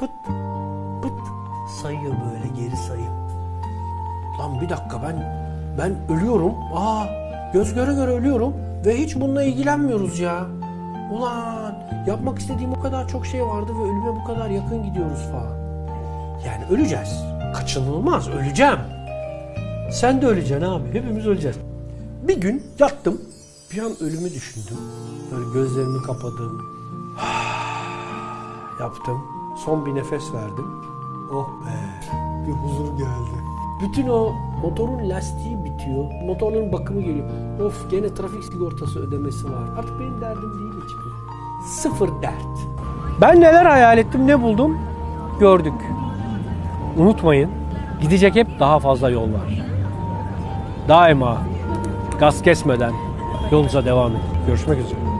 Pıt pıt sayıyor böyle geri sayım. Lan bir dakika ben ben ölüyorum. Aa göz göre göre ölüyorum ve hiç bununla ilgilenmiyoruz ya. Ulan yapmak istediğim o kadar çok şey vardı ve ölüme bu kadar yakın gidiyoruz falan. Yani öleceğiz. Kaçınılmaz öleceğim. Sen de öleceksin abi. Hepimiz öleceğiz. Bir gün yattım. Bir an ölümü düşündüm. Böyle gözlerimi kapadım. Yaptım. Son bir nefes verdim. Oh be. Bir huzur geldi. Bütün o motorun lastiği bitiyor. Motorun bakımı geliyor. Of gene trafik sigortası ödemesi var. Artık benim derdim değil hiçbir. Sıfır dert. Ben neler hayal ettim ne buldum? Gördük. Unutmayın. Gidecek hep daha fazla yol var. Daima gaz kesmeden yolunuza devam edin. Görüşmek üzere.